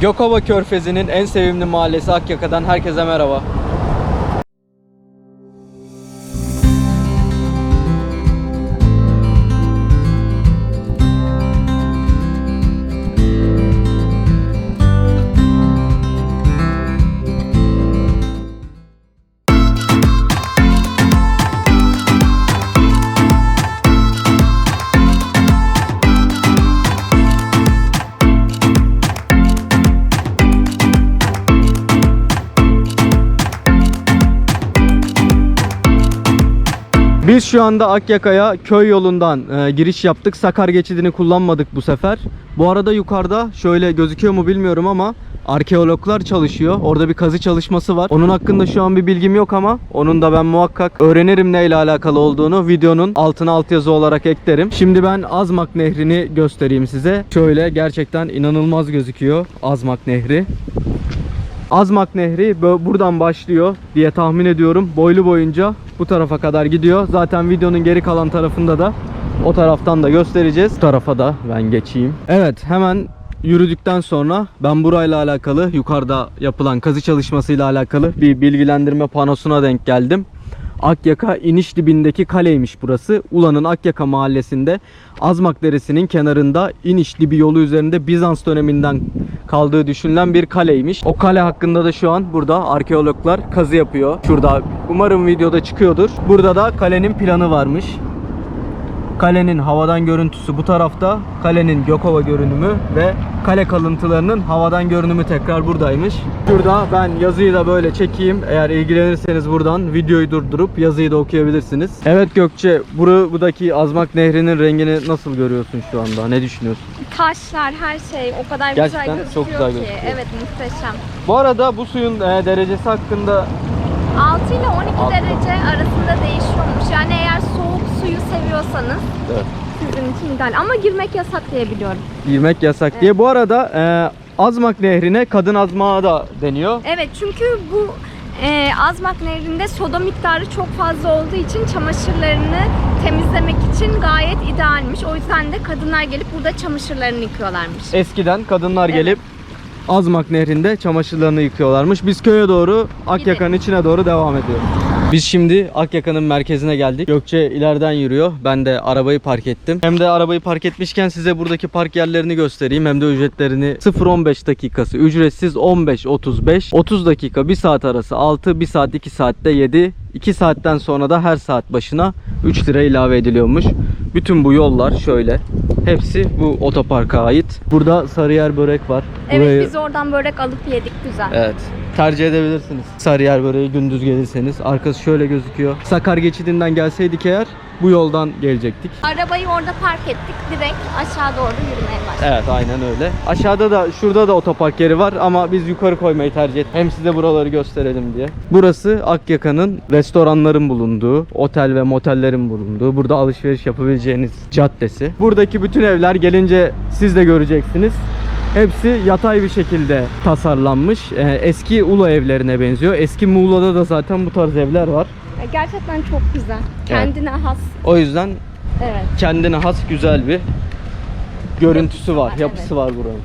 Gökova Körfezi'nin en sevimli mahallesi Akyaka'dan herkese merhaba. Biz şu anda Akyaka'ya köy yolundan e, giriş yaptık. Sakar geçidini kullanmadık bu sefer. Bu arada yukarıda şöyle gözüküyor mu bilmiyorum ama arkeologlar çalışıyor. Orada bir kazı çalışması var. Onun hakkında şu an bir bilgim yok ama onun da ben muhakkak öğrenirim neyle alakalı olduğunu videonun altına altyazı olarak eklerim. Şimdi ben Azmak Nehri'ni göstereyim size. Şöyle gerçekten inanılmaz gözüküyor Azmak Nehri. Azmak Nehri buradan başlıyor diye tahmin ediyorum. Boylu boyunca bu tarafa kadar gidiyor. Zaten videonun geri kalan tarafında da o taraftan da göstereceğiz. Bu tarafa da ben geçeyim. Evet hemen yürüdükten sonra ben burayla alakalı yukarıda yapılan kazı çalışmasıyla alakalı bir bilgilendirme panosuna denk geldim. Akyaka iniş dibindeki kaleymiş burası. Ulan'ın Akyaka mahallesinde Azmak Deresi'nin kenarında iniş dibi yolu üzerinde Bizans döneminden kaldığı düşünülen bir kaleymiş. O kale hakkında da şu an burada arkeologlar kazı yapıyor. Şurada umarım videoda çıkıyordur. Burada da kalenin planı varmış. Kalenin havadan görüntüsü bu tarafta. Kalenin Gökova görünümü ve kale kalıntılarının havadan görünümü tekrar buradaymış. Şurada ben yazıyı da böyle çekeyim. Eğer ilgilenirseniz buradan videoyu durdurup yazıyı da okuyabilirsiniz. Evet Gökçe, buru, buradaki Azmak Nehri'nin rengini nasıl görüyorsun şu anda? Ne düşünüyorsun? Taşlar, her şey o kadar Gerçekten güzel çok gözüküyor güzel ki. gözüküyor. Evet, muhteşem. Bu arada bu suyun e, derecesi hakkında 6 ile 12 Altı. derece arasında değişiyormuş. Yani eğer soğuk suyu seviyorsanız evet, sizin için ideal. Ama girmek yasak diye biliyorum. girmek yasak diye. Bu arada e, Azmak Nehri'ne kadın azmağı da deniyor. Evet çünkü bu e, Azmak Nehri'nde soda miktarı çok fazla olduğu için çamaşırlarını temizlemek için gayet idealmiş. O yüzden de kadınlar gelip burada çamaşırlarını yıkıyorlarmış. Eskiden kadınlar Evet. gelip Azmak Nehri'nde çamaşırlarını yıkıyorlarmış. Biz köye doğru Akyaka'nın içine doğru devam ediyoruz. Biz şimdi Akyaka'nın merkezine geldik. Gökçe ileriden yürüyor. Ben de arabayı park ettim. Hem de arabayı park etmişken size buradaki park yerlerini göstereyim. Hem de ücretlerini 0-15 dakikası ücretsiz 15-35 30 dakika 1 saat arası 6 1 saat 2 saatte 7 2 saatten sonra da her saat başına 3 lira ilave ediliyormuş. Bütün bu yollar şöyle. Hepsi bu otoparka ait. Burada Sarıyer börek var. Evet Burayı- biz oradan börek alıp yedik güzel. Evet. Tercih edebilirsiniz. Sarıyer böreği gündüz gelirseniz. Arkası şöyle gözüküyor. Sakar geçidinden gelseydik eğer bu yoldan gelecektik. Arabayı orada park ettik. Direkt aşağı doğru yürümeye başladık. Evet aynen öyle. Aşağıda da şurada da otopark yeri var ama biz yukarı koymayı tercih ettik. Hem size buraları gösterelim diye. Burası Akyaka'nın restoranların bulunduğu, otel ve motellerin bulunduğu, burada alışveriş yapabileceğiniz caddesi. Buradaki bütün evler gelince siz de göreceksiniz. Hepsi yatay bir şekilde tasarlanmış. Ee, eski Ulu evlerine benziyor. Eski Muğla'da da zaten bu tarz evler var. Gerçekten çok güzel. Kendine has. O yüzden Evet. kendine has güzel bir görüntüsü var, yapısı var buranın.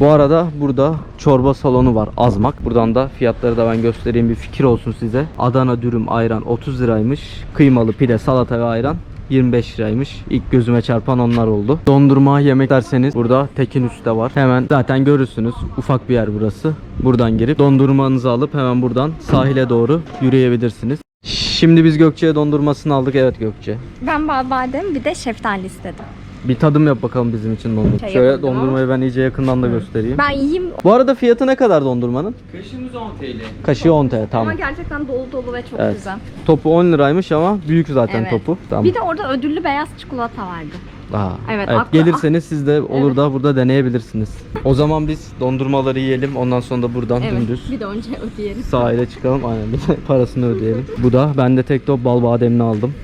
Bu arada burada çorba salonu var Azmak. Buradan da fiyatları da ben göstereyim bir fikir olsun size. Adana dürüm ayran 30 liraymış. Kıymalı pide, salata ve ayran 25 liraymış. İlk gözüme çarpan onlar oldu. Dondurma yemek derseniz burada Tekin Üste var. Hemen zaten görürsünüz. Ufak bir yer burası. Buradan girip dondurmanızı alıp hemen buradan sahile doğru yürüyebilirsiniz. Şimdi biz Gökçe'ye dondurmasını aldık. Evet Gökçe. Ben bal badem bir de şeftali istedim. Bir tadım yap bakalım bizim için dondurma. Şey Şöyle yapalım. dondurmayı ben iyice yakından da göstereyim. Ben yiyeyim Bu arada fiyatı ne kadar dondurmanın? Kaşığımız 10 TL. Kaşığı 10 TL tamam. ama gerçekten dolu dolu ve çok Evet. güzel. Topu 10 liraymış ama büyük zaten Evet. topu. Tamam. Bir de orada ödüllü beyaz çikolata vardı. Aa, Evet, evet, aklı- gelirseniz siz de olur da burada deneyebilirsiniz. O zaman biz dondurmaları yiyelim. Ondan sonra da buradan dümdüz Bir de önce ödeyelim. sahile çıkalım. Aynen bir de parasını ödeyelim. Bu da ben de tek top bal bademini aldım.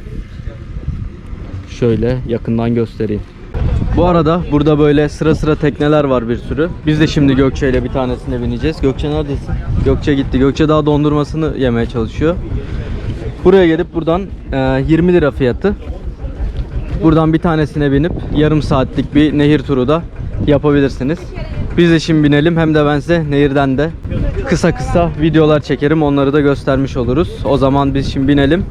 Şöyle yakından göstereyim. Bu arada burada böyle sıra sıra tekneler var bir sürü. Biz de şimdi Gökçe ile bir tanesine bineceğiz. Gökçe neredesin? Gökçe gitti. Gökçe daha dondurmasını yemeye çalışıyor. Buraya gelip buradan e, 20 lira fiyatı. Buradan bir tanesine binip yarım saatlik bir nehir turu da yapabilirsiniz. Biz de şimdi binelim hem de ben size nehirden de kısa kısa videolar çekerim. Onları da göstermiş oluruz. O zaman biz şimdi binelim.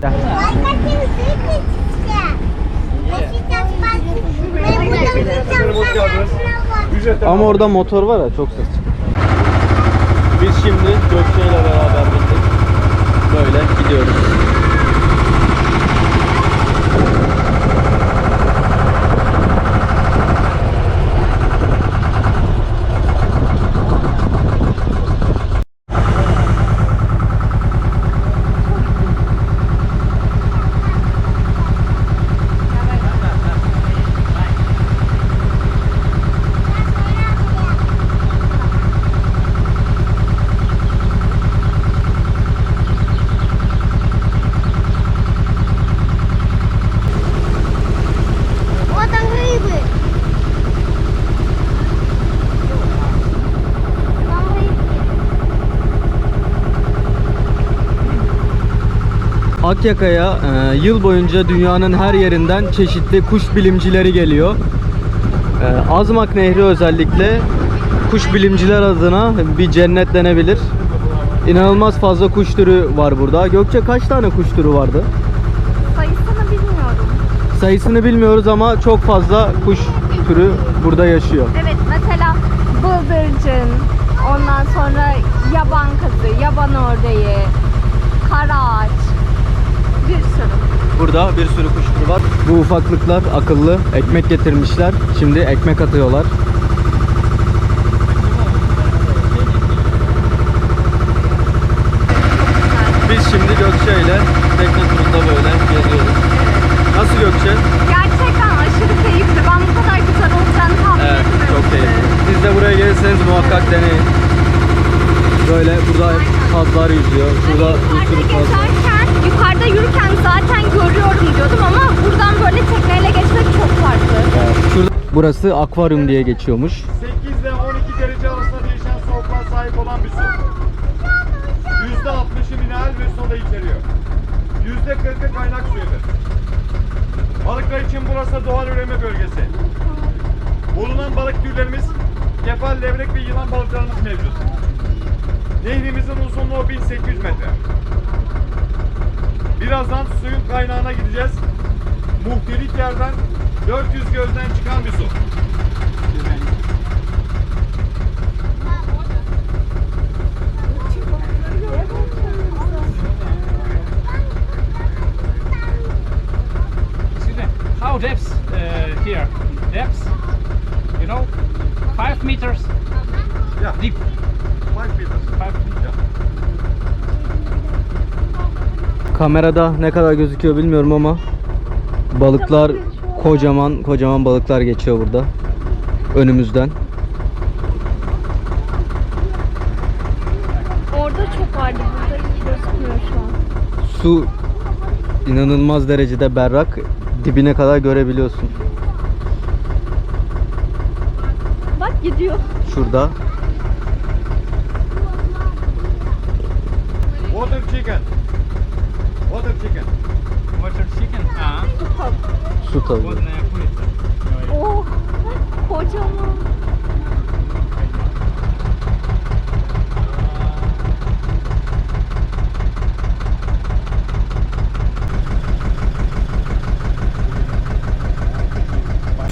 Ama orada motor var ya çok ses çıkıyor. Biz şimdi Gökçe ile beraber bindik. Böyle gidiyoruz. Akyaka'ya e, yıl boyunca dünyanın her yerinden çeşitli kuş bilimcileri geliyor. E, Azmak Nehri özellikle kuş bilimciler adına bir cennet denebilir. İnanılmaz fazla kuş türü var burada. Gökçe kaç tane kuş türü vardı? Sayısını bilmiyorum. Sayısını bilmiyoruz ama çok fazla kuş türü burada yaşıyor. Evet mesela bıldırcın, ondan sonra yaban kazı, yaban ördeği, kara ağaç, bir sürü. Burada bir sürü kuş türü var. Bu ufaklıklar akıllı. Ekmek getirmişler. Şimdi ekmek atıyorlar. Biz şimdi Gökçe ile tekne turunda böyle geziyoruz. Nasıl Gökçe? Gerçekten aşırı keyifli. Ben bu kadar güzel olacağını tahmin Evet, etmiyorum. çok keyifli. Siz de buraya gelirseniz muhakkak deneyin. Böyle burada hep kazlar yüzüyor. Şurada bir Yukarıda sürü kaz var. Yukarıda yürürken zaten görüyorum diyordum ama buradan böyle tekneyle geçmek çok farklı. Şurada, burası akvaryum diye geçiyormuş. 8 ile 12 derece arasında değişen soğukluğa sahip olan bir su. %60'ı mineral ve soda içeriyor. %40'ı kaynak suyudur. Balıklar için burası doğal üreme bölgesi. Bulunan balık türlerimiz kefal, levrek ve yılan balıklarımız mevcut. Nehrimizin uzunluğu 1800 metre. Birazdan suyun kaynağına gideceğiz. Muhtelif yerden 400 gözden çıkan bir su. How depths uh, here? Depths? You know, five meters Yeah, deep. 5 meters. Five meters. Kamerada ne kadar gözüküyor bilmiyorum ama balıklar kocaman kocaman balıklar geçiyor burada önümüzden. Orada çok vardı, burada hiç gözükmüyor şu an. Su inanılmaz derecede berrak. Dibine kadar görebiliyorsun. Bak gidiyor. Şurada. Water chicken. Water chicken. Water chicken. Ah. Su tavuğu. Oh, kocaman.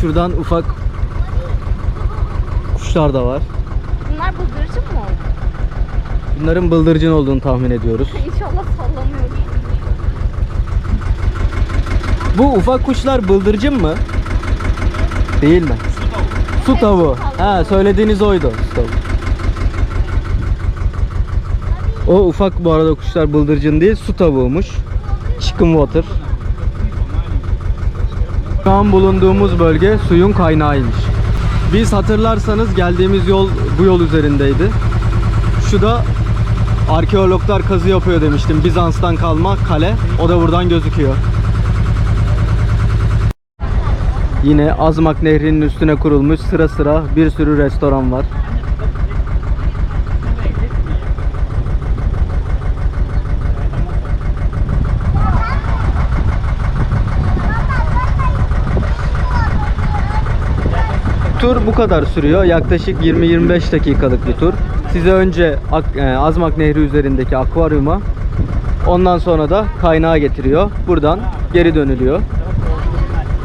Şuradan ufak kuşlar da var. Bunlar bıldırcın mı oldu? Bunların bıldırcın olduğunu tahmin ediyoruz. İnşallah sallanıyoruz. Bu ufak kuşlar bıldırcın mı? Değil mi? Su tavuğu. Ha söylediğiniz oydu. Su tavuğu. O ufak bu arada kuşlar bıldırcın değil su tavuğumuş. Chicken water. Şu an bulunduğumuz bölge suyun kaynağıymış. Biz hatırlarsanız geldiğimiz yol bu yol üzerindeydi. Şu da arkeologlar kazı yapıyor demiştim. Bizans'tan kalma kale. O da buradan gözüküyor. Yine Azmak Nehri'nin üstüne kurulmuş sıra sıra bir sürü restoran var. Tur bu kadar sürüyor. Yaklaşık 20-25 dakikalık bir tur. Size önce e, Azmak Nehri üzerindeki akvaryuma ondan sonra da kaynağa getiriyor. Buradan geri dönülüyor.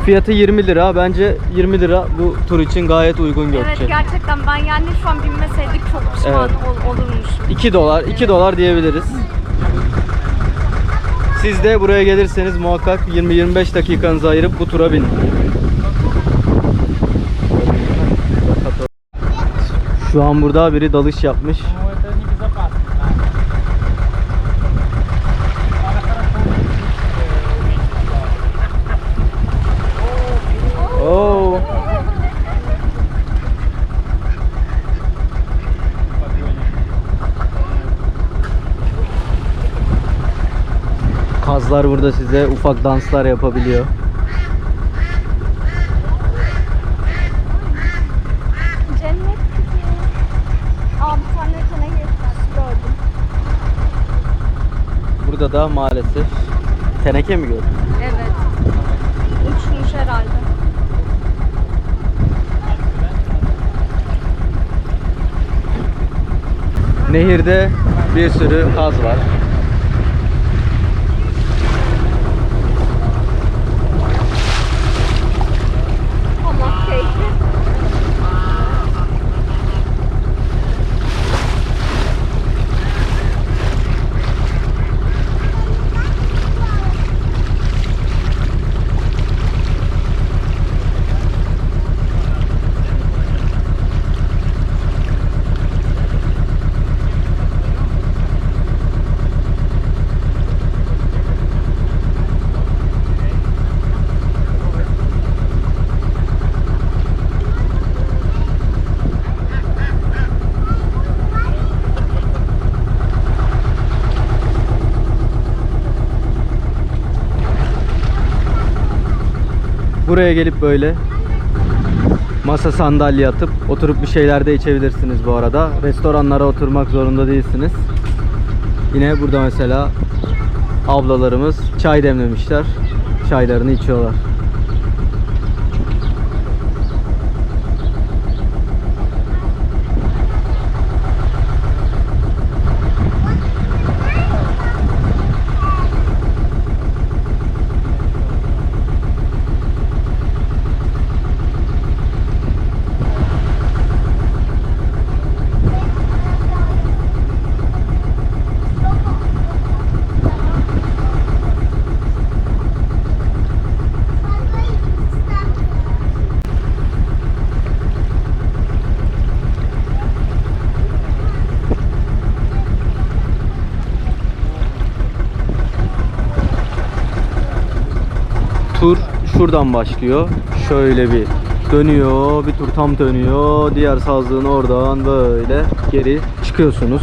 Fiyatı 20 lira. Bence 20 lira bu tur için gayet uygun Evet Gökçe. gerçekten ben yani şu an binmeseydik çok pişman Evet. ol- olurmuşum. 2 dolar, 2 dolar diyebiliriz. Siz de buraya gelirseniz muhakkak 20-25 dakikanızı ayırıp bu tura binin. Şu an burada biri dalış yapmış. Kazlar burada size ufak danslar yapabiliyor. Cennet gibi. Aa bir tane tane gördüm. Burada da maalesef teneke mi gördün? Evet. Uçmuş herhalde. Nehirde bir sürü kaz var. Buraya gelip böyle masa sandalye atıp oturup bir şeyler de içebilirsiniz bu arada. Restoranlara oturmak zorunda değilsiniz. Yine burada mesela ablalarımız çay demlemişler. Çaylarını içiyorlar. Tur şuradan başlıyor. Şöyle bir dönüyor, bir tur tam dönüyor. Diğer sazlığın oradan böyle geri çıkıyorsunuz.